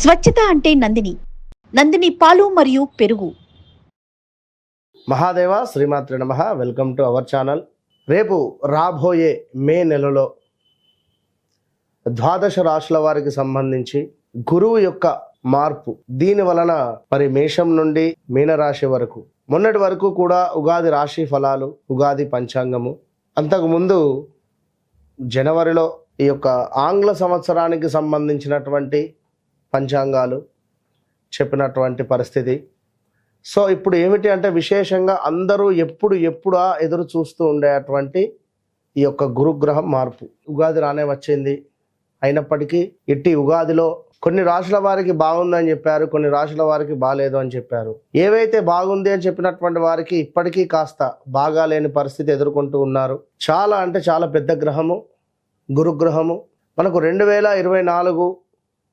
స్వచ్ఛత అంటే నందిని. నందిని పాలు మరియు పెరుగు. మహాదేవ శ్రీమాత్రి నమ. Welcome to our channel. రేపు రాబోయే మే నెలలో ద్వాదశ రాశుల వారికి సంబంధించి గురువు యొక్క మార్పు. దీని వలన మరి మేషం నుండి మీనరాశి వరకు మొన్నటి వరకు కూడా ఉగాది రాశి ఫలాలు ఉగాది పంచాంగము. అంతకుముందు జనవరిలో ఈ యొక్క ఆంగ్ల సంవత్సరానికి సంబంధించినటువంటి పంచాంగాలు చెప్పినటువంటి పరిస్థితి. సో ఇప్పుడు ఏమిటి అంటే విశేషంగా అందరూ ఎప్పుడు ఎప్పుడా ఎదురు చూస్తూ ఉండేటువంటి ఈ యొక్క గురుగ్రహం మార్పు. ఉగాది రానే వచ్చింది. అయినప్పటికీ ఇట్టి ఉగాదిలో కొన్ని రాశుల వారికి బాగుందని చెప్పారు కొన్ని రాశుల వారికి బాగాలేదు అని చెప్పారు. ఏవైతే బాగుంది అని చెప్పినటువంటి వారికి ఇప్పటికీ కాస్త బాగాలేని పరిస్థితి ఎదుర్కొంటూ ఉన్నారు. చాలా అంటే చాలా పెద్ద గ్రహము గురుగ్రహము. మనకు రెండు వేల ఇరవై నాలుగు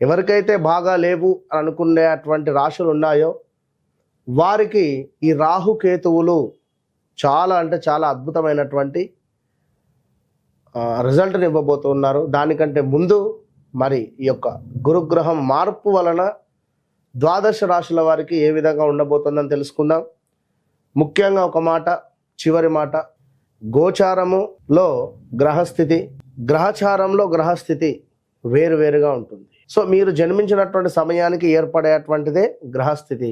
ఎవరికైతే బాగా లేవు అని అనుకునేటువంటి రాశులు ఉన్నాయో వారికి ఈ రాహుకేతువులు చాలా అంటే చాలా అద్భుతమైనటువంటి రిజల్ట్ని ఇవ్వబోతున్నారు. దానికంటే ముందు మరి ఈ యొక్క గురుగ్రహం మార్పు వలన ద్వాదశ రాశుల వారికి ఏ విధంగా ఉండబోతుందని తెలుసుకుందాం. ముఖ్యంగా ఒక మాట చివరి మాట గోచారములో గ్రహస్థితి గ్రహచారంలో గ్రహస్థితి వేరువేరుగా ఉంటుంది. సో మీరు జన్మించినటువంటి సమయానికి ఏర్పడేటువంటిదే గ్రహస్థితి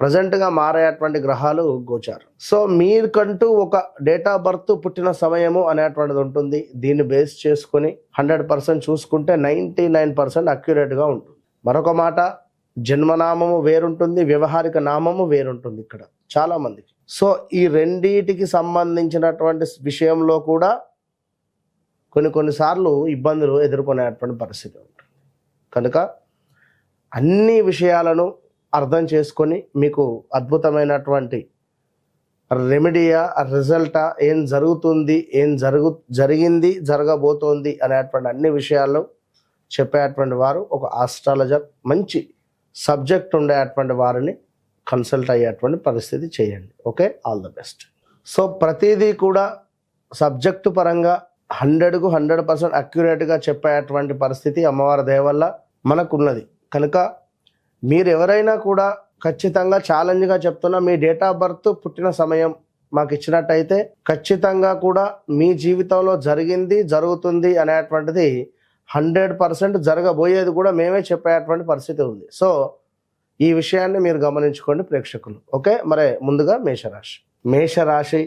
ప్రజెంట్గా మారేటువంటి గ్రహాలు గోచార్. సో మీకంటూ ఒక డేట్ ఆఫ్ బర్త్ పుట్టిన సమయము అనేటువంటిది ఉంటుంది. దీన్ని బేస్ చేసుకొని హండ్రెడ్ పర్సెంట్ చూసుకుంటే నైంటీ నైన్ పర్సెంట్ అక్యురేట్గా ఉంటుంది. మరొక మాట జన్మనామము వేరుంటుంది వ్యవహారిక నామము వేరుంటుంది ఇక్కడ చాలామందికి. సో ఈ రెండిటికి సంబంధించినటువంటి విషయంలో కూడా కొన్ని కొన్నిసార్లు ఇబ్బందులు ఎదుర్కొనేటువంటి పరిస్థితి ఉంది. కనుక అన్ని విషయాలను అర్థం చేసుకొని మీకు అద్భుతమైనటువంటి రెమెడియా రిజల్టా ఏం జరుగుతుంది ఏం జరుగు జరిగింది జరగబోతోంది అనేటువంటి అన్ని విషయాలు చెప్పేటువంటి వారు ఒక ఆస్ట్రాలజర్ మంచి సబ్జెక్ట్ ఉండేటువంటి వారిని కన్సల్ట్ అయ్యేటువంటి పరిస్థితి చేయండి. Okay all the best so ప్రతిదీ కూడా సబ్జెక్టు పరంగా హండ్రెడ్కు హండ్రెడ్ పర్సెంట్ అక్యురేట్గా చెప్పేటువంటి పరిస్థితి అమ్మవారి దయ మనకున్నది. కనుక మీరు ఎవరైనా కూడా ఖచ్చితంగా ఛాలెంజ్గా చెప్తున్నా మీ డేట్ ఆఫ్ బర్త్ పుట్టిన సమయం మాకు ఇచ్చినట్టయితే ఖచ్చితంగా కూడా మీ జీవితంలో జరిగింది జరుగుతుంది అనేటువంటిది హండ్రెడ్ పర్సెంట్ జరగబోయేది కూడా మేమే చెప్పేటువంటి పరిస్థితి ఉంది. సో ఈ విషయాన్ని మీరు గమనించుకోండి ప్రేక్షకులు. ఓకే మరి ముందుగా మేషరాశి. మేషరాశి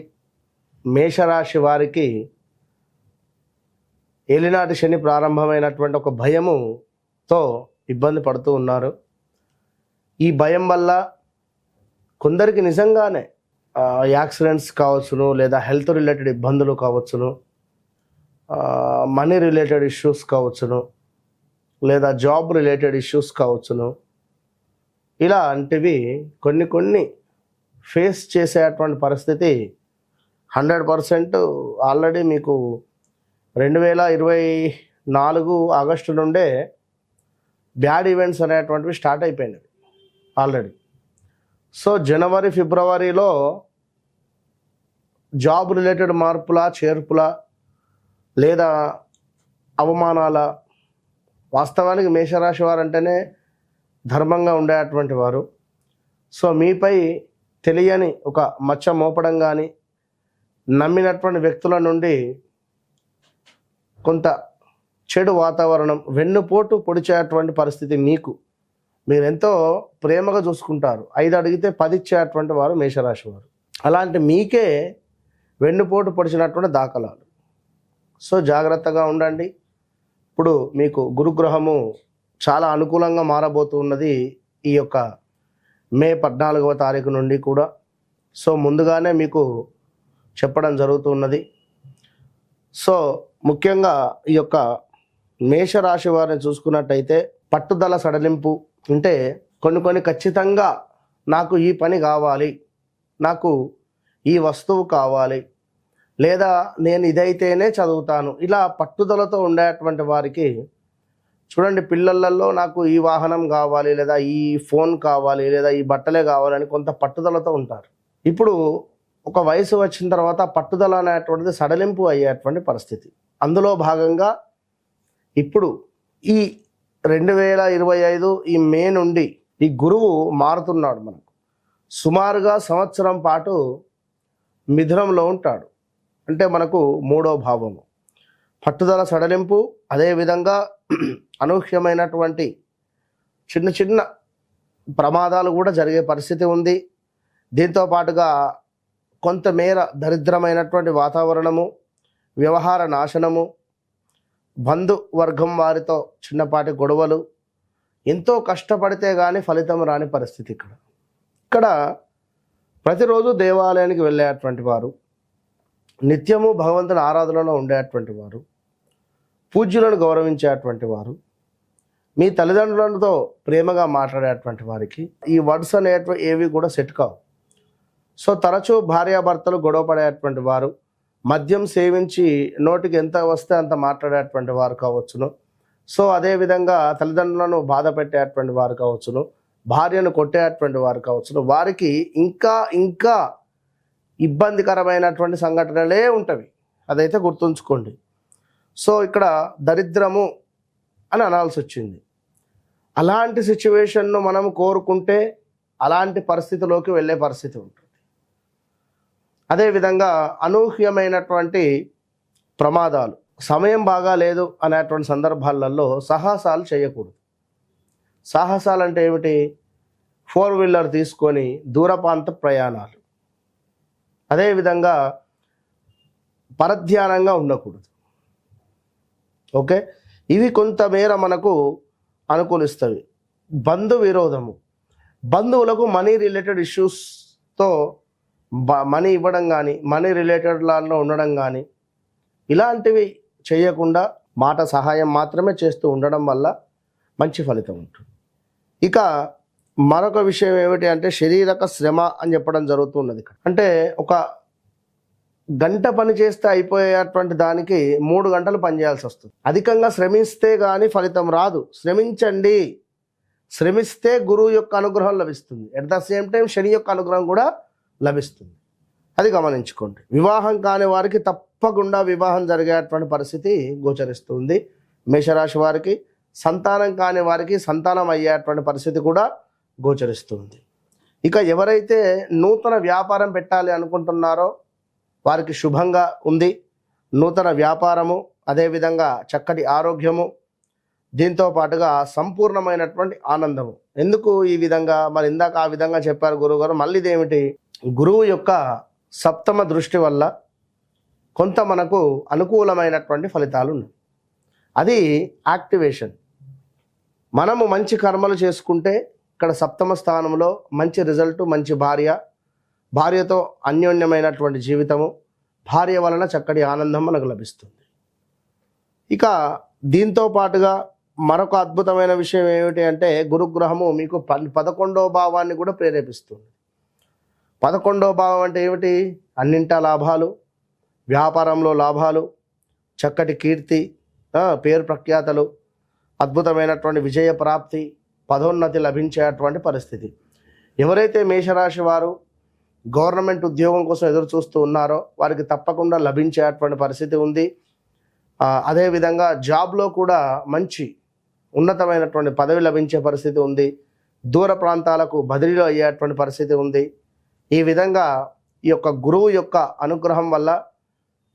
మేషరాశి వారికి ఏలినాటి శని ప్రారంభమైనటువంటి ఒక భయము తో ఇబ్బంది పడుతూ ఉన్నారు. ఈ భయం వల్ల కొందరికి నిజంగానే యాక్సిడెంట్స్ కావచ్చును లేదా హెల్త్ రిలేటెడ్ ఇబ్బందులు కావచ్చును మనీ రిలేటెడ్ ఇష్యూస్ కావచ్చును లేదా జాబ్ రిలేటెడ్ ఇష్యూస్ కావచ్చును. ఇలాంటివి కొన్ని కొన్ని ఫేస్ చేసేటువంటి పరిస్థితి హండ్రెడ్ పర్సెంట్ ఆల్రెడీ మీకు రెండు వేల ఇరవై నాలుగు ఆగస్టు నుండే బ్యాడ్ ఈవెంట్స్ అనేటువంటివి స్టార్ట్ అయిపోయినవి ఆల్రెడీ. సో జనవరి ఫిబ్రవరిలో జాబ్ రిలేటెడ్ మార్పుల చేర్పుల లేదా అవమానాల వాస్తవానికి మేషరాశి వారు అంటేనే ధర్మంగా ఉండేటువంటి వారు. సో మీపై తెలియని ఒక మచ్చ మోపడం కానీ నమ్మినటువంటి వ్యక్తుల నుండి కొంత చెడు వాతావరణం వెన్నుపోటు పొడిచేటువంటి పరిస్థితి మీకు. మీరు ఎంతో ప్రేమగా చూసుకుంటారు. ఐదు అడిగితే పది ఇచ్చేటువంటి వారు మేషరాశి వారు. అలాంటి మీకే వెన్నుపోటు పొడిచినటువంటి దాఖలాలు. సో జాగ్రత్తగా ఉండండి. ఇప్పుడు మీకు గురుగ్రహము చాలా అనుకూలంగా మారబోతున్నది ఈ యొక్క మే పద్నాలుగవ తారీఖు నుండి కూడా. సో ముందుగానే మీకు చెప్పడం జరుగుతున్నది. సో ముఖ్యంగా ఈ యొక్క మేషరాశి వారిని చూసుకున్నట్టయితే పట్టుదల సడలింపు అంటే కొన్ని కొన్ని ఖచ్చితంగా నాకు ఈ పని కావాలి నాకు ఈ వస్తువు కావాలి లేదా నేను ఇదైతేనే చదువుతాను. ఇలా పట్టుదలతో ఉండేటువంటి వారికి చూడండి పిల్లలలో నాకు ఈ వాహనం కావాలి లేదా ఈ ఫోన్ కావాలి లేదా ఈ బట్టలే కావాలని కొంత పట్టుదలతో ఉంటారు. ఇప్పుడు ఒక వయసు వచ్చిన తర్వాత పట్టుదల అనేటువంటిది సడలింపు అయ్యేటువంటి పరిస్థితి. అందులో భాగంగా ఇప్పుడు ఈ రెండు వేల ఇరవై ఐదు ఈ మే నుండి ఈ గురువు మారుతున్నాడు మనకు. సుమారుగా సంవత్సరం పాటు మిథునంలో ఉంటాడు. అంటే మనకు మూడో భావము. పట్టుదల సడలింపు అదేవిధంగా అనూహ్యమైనటువంటి చిన్న చిన్న ప్రమాదాలు కూడా జరిగే పరిస్థితి ఉంది. దీంతో పాటుగా కొంతమేర దరిద్రమైనటువంటి వాతావరణము వ్యవహార నాశనము బంధు వర్గం వారితో చిన్నపాటి గొడవలు ఎంతో కష్టపడితే కానీ ఫలితం రాని పరిస్థితి ఇక్కడ. ఇక్కడ ప్రతిరోజు దేవాలయానికి వెళ్ళేటువంటి వారు నిత్యము భగవంతుని ఆరాధనలో ఉండేటువంటి వారు పూజ్యులను గౌరవించేటువంటి వారు మీ తల్లిదండ్రులతో ప్రేమగా మాట్లాడేటువంటి వారికి ఈ వర్డ్స్ అనేటివి ఏవి కూడా సెట్ కావు. సో తరచూ భార్యాభర్తలు గొడవ పడేటువంటి వారు మద్యం సేవించి నోటికి ఎంత వస్తే అంత మాట్లాడేటువంటి వారు కావచ్చును. సో అదేవిధంగా తల్లిదండ్రులను బాధ పెట్టేటువంటి వారు కావచ్చును. భార్యను కొట్టేటువంటి వారు కావచ్చును. వారికి ఇంకా ఇంకా ఇబ్బందికరమైనటువంటి సంఘటనలే ఉంటవి. అదైతే గుర్తుంచుకోండి. సో ఇక్కడ దరిద్రము అని అనాల్సి వచ్చింది. అలాంటి సిచ్యువేషన్ను మనం కోరుకుంటే అలాంటి పరిస్థితిలోకి వెళ్ళే పరిస్థితి ఉంటుంది. అదేవిధంగా అనూహ్యమైనటువంటి ప్రమాదాలు. సమయం బాగా లేదు అనేటువంటి సందర్భాలలో సాహసాలు చేయకూడదు. సాహసాలు అంటే ఏమిటి? ఫోర్ వీలర్ తీసుకొని దూరపాంత ప్రయాణాలు. అదేవిధంగా పరధ్యానంగా ఉండకూడదు. ఓకే? ఇవి కొంతమేర మనకు అనుకూలిస్తవి బంధు విరోధము. బంధువులకు మనీ రిలేటెడ్ ఇష్యూస్తో మనీ ఇవ్వడం కానీ మనీ రిలేటెడ్ లాల్లో ఉండడం కానీ ఇలాంటివి చేయకుండా మాట సహాయం మాత్రమే చేస్తూ ఉండడం వల్ల మంచి ఫలితం ఉంటుంది. ఇక మరొక విషయం ఏమిటి అంటే శరీరక శ్రమ అని చెప్పడం జరుగుతున్నది ఇక్కడ. అంటే ఒక గంట పని చేస్తే అయిపోయేటువంటి దానికి మూడు గంటలు పనిచేయాల్సి వస్తుంది. అధికంగా శ్రమిస్తే కానీ ఫలితం రాదు. శ్రమించండి. శ్రమిస్తే గురువు యొక్క అనుగ్రహం లభిస్తుంది. At the same time Shani యొక్క అనుగ్రహం కూడా లభిస్తుంది. అది గమనించుకోండి. వివాహం కాని వారికి తప్పకుండా వివాహం జరిగేటువంటి పరిస్థితి గోచరిస్తుంది మేషరాశి వారికి సంతానం కాని వారికి సంతానం అయ్యేటువంటి పరిస్థితి కూడా గోచరిస్తుంది ఇక ఎవరైతే నూతన వ్యాపారం పెట్టాలి అనుకుంటున్నారో వారికి శుభంగా ఉంది. నూతన వ్యాపారము అదేవిధంగా చక్కటి ఆరోగ్యము దీంతో పాటుగా సంపూర్ణమైనటువంటి ఆనందము. ఎందుకు ఈ విధంగా? మరి ఇందాక ఆ విధంగా చెప్పారు గురువుగారు మళ్ళీ ఇదేమిటి? గురువు యొక్క సప్తమ దృష్టి వల్ల కొంత మనకు అనుకూలమైనటువంటి ఫలితాలు ఉన్నాయి అది యాక్టివేషన్. మనము మంచి కర్మలు చేసుకుంటే ఇక్కడ సప్తమ స్థానంలో మంచి రిజల్ట్ మంచి భార్య భార్యతో అన్యోన్యమైనటువంటి జీవితము భార్య వలన చక్కటి ఆనందం మనకు లభిస్తుంది. ఇక దీంతో పాటుగా మరొక అద్భుతమైన విషయం ఏమిటి అంటే గురుగ్రహము మీకు పదకొండో భావాన్ని కూడా ప్రేరేపిస్తుంది. పదకొండో భావం అంటే ఏమిటి? అన్నింటా లాభాలు వ్యాపారంలో లాభాలు చక్కటి కీర్తి పేరు ప్రఖ్యాతలు అద్భుతమైనటువంటి విజయ ప్రాప్తి పదోన్నతి లభించేటువంటి పరిస్థితి. ఎవరైతే మేషరాశి వారు గవర్నమెంట్ ఉద్యోగం కోసం ఎదురు చూస్తూ ఉన్నారో వారికి తప్పకుండా లభించేటువంటి పరిస్థితి ఉంది. అదేవిధంగా జాబ్లో కూడా మంచి ఉన్నతమైనటువంటి పదవి లభించే పరిస్థితి ఉంది. దూర ప్రాంతాలకు బదిలీలో అయ్యేటువంటి పరిస్థితి ఉంది. ఈ విధంగా ఈ యొక్క గురువు యొక్క అనుగ్రహం వల్ల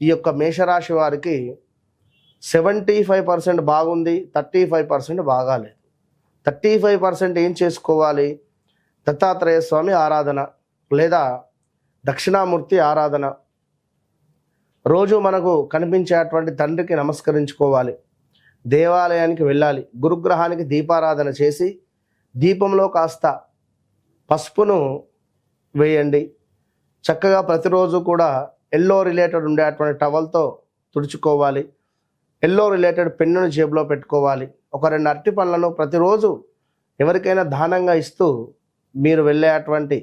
ఈ యొక్క మేషరాశి వారికి సెవెంటీ ఫైవ్ పర్సెంట్ బాగుంది థర్టీ ఫైవ్ పర్సెంట్ బాగాలేదు. థర్టీ ఫైవ్ పర్సెంట్ ఏం చేసుకోవాలి? దత్తాత్రేయ స్వామి ఆరాధన లేదా దక్షిణామూర్తి ఆరాధన. రోజు మనకు కనిపించేటువంటి తండ్రికి నమస్కరించుకోవాలి. దేవాలయానికి వెళ్ళాలి. గురుగ్రహానికి దీపారాధన చేసి దీపంలో కాస్త పసుపును వేయండి. చక్కగా ప్రతిరోజు కూడా ఎల్లో రిలేటెడ్ ఉండేటువంటి టవల్తో తుడుచుకోవాలి. ఎల్లో రిలేటెడ్ పెన్నును జేబులో పెట్టుకోవాలి. ఒక రెండు అరటి పళ్ళను ప్రతిరోజు ఎవరికైనా దానంగా ఇస్తూ మీరు వెళ్ళేటువంటి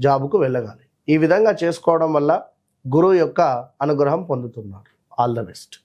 జాబుకు వెళ్ళగాలి. ఈ విధంగా చేసుకోవడం వల్ల గురువు యొక్క అనుగ్రహం పొందుతున్నారు. All the best.